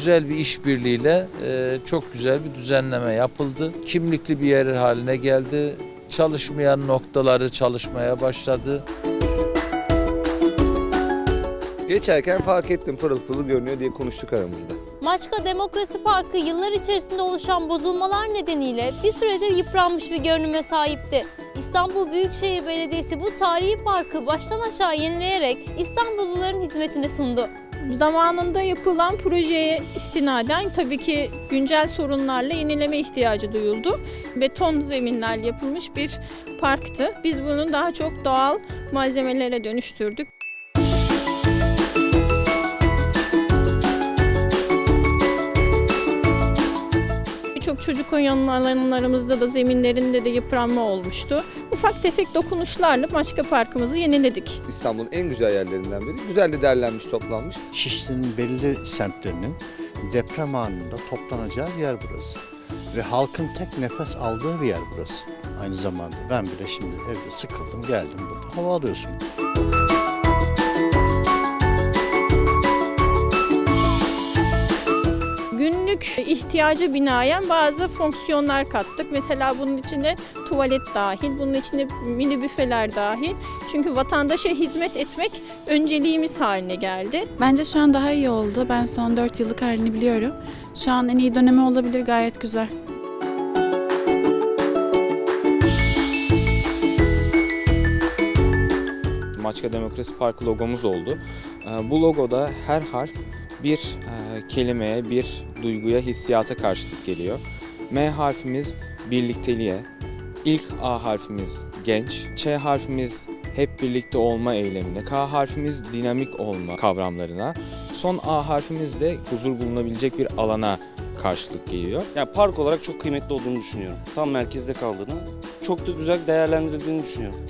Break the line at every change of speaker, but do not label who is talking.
güzel bir işbirliğiyle e, çok güzel bir düzenleme yapıldı. Kimlikli bir yer haline geldi. Çalışmayan noktaları çalışmaya başladı.
Geçerken fark ettim pırıl pırıl görünüyor diye konuştuk aramızda.
Maçka Demokrasi Parkı yıllar içerisinde oluşan bozulmalar nedeniyle bir süredir yıpranmış bir görünüme sahipti. İstanbul Büyükşehir Belediyesi bu tarihi parkı baştan aşağı yenileyerek İstanbulluların hizmetine sundu.
Zamanında yapılan projeye istinaden tabii ki güncel sorunlarla yenileme ihtiyacı duyuldu. Beton zeminlerle yapılmış bir parktı. Biz bunu daha çok doğal malzemelere dönüştürdük. Birçok çocuk oyun alanlarımızda da zeminlerinde de yıpranma olmuştu. Ufak tefek dokunuşlarla Maçka Parkımızı yeniledik.
İstanbul'un en güzel yerlerinden biri. Güzel de derlenmiş, toplanmış.
Şişli'nin belirli semtlerinin deprem anında toplanacağı yer burası. Ve halkın tek nefes aldığı bir yer burası. Aynı zamanda ben bile şimdi evde sıkıldım geldim burada hava alıyorsun.
Günlük ihtiyaca binaen bazı fonksiyonlar kattık. Mesela bunun içinde tuvalet dahil, bunun içinde mini büfeler dahil. Çünkü vatandaşa hizmet etmek önceliğimiz haline geldi.
Bence şu an daha iyi oldu. Ben son 4 yıllık halini biliyorum. Şu an en iyi dönemi olabilir gayet güzel.
Maçka Demokrasi Parkı logomuz oldu. Ee, Bu logoda her harf bir e, kelimeye, bir duyguya, hissiyata karşılık geliyor. M harfimiz birlikteliğe, ilk A harfimiz genç, Ç harfimiz hep birlikte olma eylemine, K harfimiz dinamik olma kavramlarına, son A harfimiz de huzur bulunabilecek bir alana karşılık geliyor.
Yani park olarak çok kıymetli olduğunu düşünüyorum. Tam merkezde kaldığını, çok da güzel değerlendirildiğini düşünüyorum.